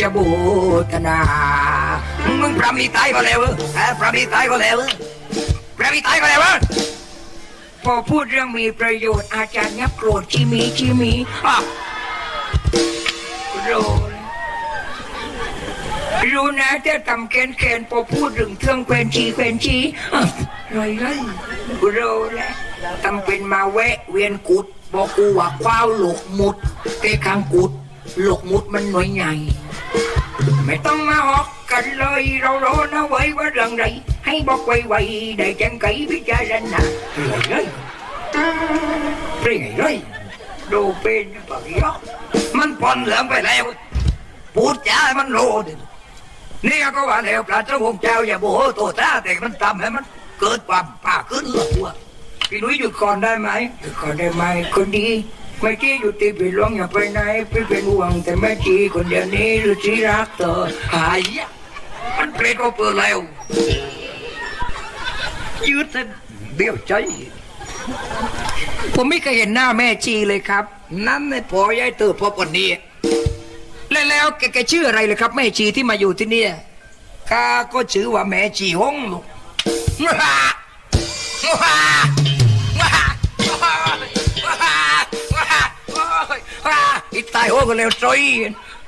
จะบูตนามึงพระมีตายก็แล้วเว้ยพระมีตายก็แล้วพระมีตายก็แล้วพอพูดเรื่องมีประโยชน์อาจารย์ยับโกรธจิมีจิมีอะรู้เลยรู้นะจะทำแคนแคนพอพูดถึงเครื่องแควนชีแควนชีอะไรไรรู้แล้วทำเป็นมาแวะเวียนกุดบอกกูว่าคว้าวหลกมุดเกขังกุดหลกมุดมันหน่วยใหญ่ ไม่ต้องมาหอกกันเลยเรารอนะไว้ว่าเรื่องใดให้บอกไวๆได้แจ้งไก่พิจารณาเฮ้ยเฮ้ยเฮ้ยดูเป็นปากยอมันปนเหลืองไปแล้วพูดจามันโลดนี่ก็ว่าแล้วพระเจ้าองเจ้าอย่าโมโหโตตาแต่มันทำให้มันเกิดความป่าขึ้นเลือดวัวพี่นุ้ยหยุดก่อนได้ไหมหยุดก่อนได้ไหมคนดี ไม่จี้อยู่ตีพี่หลวงอย่าไปไหนพี่เป็นห่วงแต่แม่จีคนเดียวนี้หรือจีรักเธอหายะมันเปรตก็เปิดแล้วยืดเส้นเบี้ยวใจผมไม่เคยเห็นหน้าแม่ชีเลยครับ นั่นในพอยายเตอพบวันนี้ แล้วแล้วแกแกชื่ออะไรเลยครับ แม่ชีที่มาอยู่ที่นี่ข้าก็ชื่อว่าแม่ชีฮงลูก ก็เร็วซอย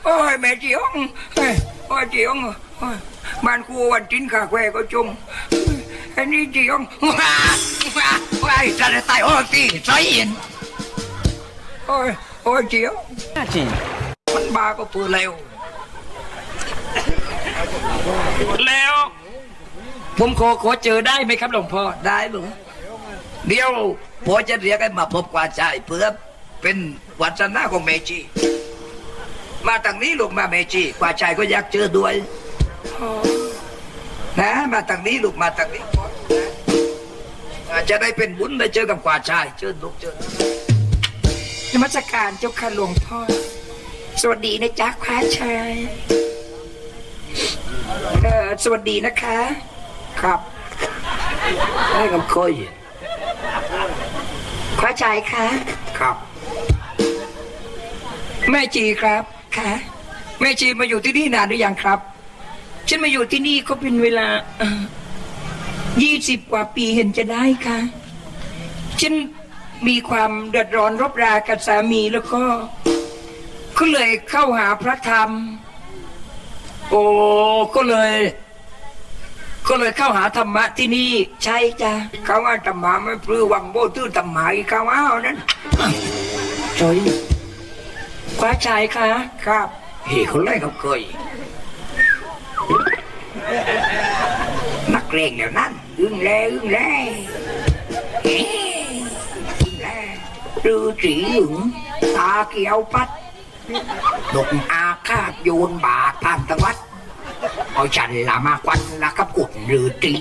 โอ้ยแม่ชีฮงเฮ้ยโอ้ยชีฮงโอ้ยบ้านกูวันจินขาแควก็จงอันนี้ชีฮงว้าว้าว้าอีตายตายโอ้ตีซอยโอ้ยโอ้ยชีฮงมันบาก็ปืนเร็วแล้วผมขอขอเจอได้ไหมครับหลวงพ่อได้หรือเดี๋ยวผมจะเรียกให้มาพบกว่าใจเพื่อเป็นวัฒนาของเมจี มาทางนี้ลูกมาเมจีกว่าใจก็อยากเจอด้วยนะมาทางนี้ลูกมาทางนี้อาจจะได้เป็นบุญได้เจอกับกว่าใจเจอลูกเจอนมัสการเจ้าค่ะหลวงพ่อ สวัสดีนะจ๊ะคว้าชัยเอ่อสวัสดีนะคะ ครับให้กับคุยคว้าชัยคะครับ แม่จีครับ ค่ะแม่จีมาอยู่ที่นี่นานหรือยังครับ ฉันมาอยู่ที่นี่ก็เป็นเวลายี่สิบกว่าปีเห็นจะได้ค่ะ ฉันมีความเดือดร้อนรบรากับสามีแล้วก็ ก็เลยเข้าหาพระธรรม โอ้ก็เลย ก็เลยเข้าหาธรรมะที่นี่ใช่จ้ะเขาว่าธรรมะไม่พลือวังโบตื้อธรรมะกเขาเอานั้นจอย คว้าชายคะ ครับเฮ้คนไรเขาเคยนักเลงเดี๋ยวนั้นอึ้งแลอึ้งแลเฮ้อึ้งแลดือจีหึงตาเขียวปัดดกอาคาบโยนบาทผ่านตะวัดเอาฉันละมาควันละกับกุดหรือตี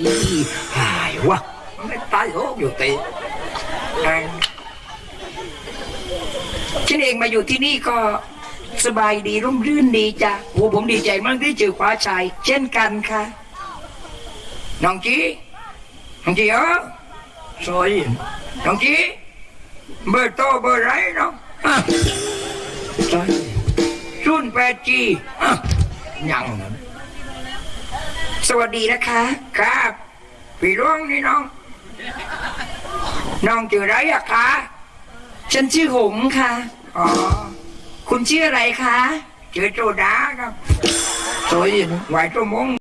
หายวะไม่ตายโหอยู่ตี ฉันเองมาอยู่ที่นี่ก็สบายดีร่มรื่นดีจ้ะโอ้ผมดีใจมากที่เจอคว้าชายเช่นกันค่ะ น้องจีน้องจีเออสวยน้องจีเบอร์โตเบอร์ไรเนาะอะใช่ซุนแปดจีอะยังนะสวัสดีนะคะ ครับ พี่ร้องนี่น้อง น้องชื่ออะไรอะคะ ฉันชื่อหงค่ะ อ๋อ คุณชื่ออะไรคะ ชื่อโจดาครับสวยไหวโจมง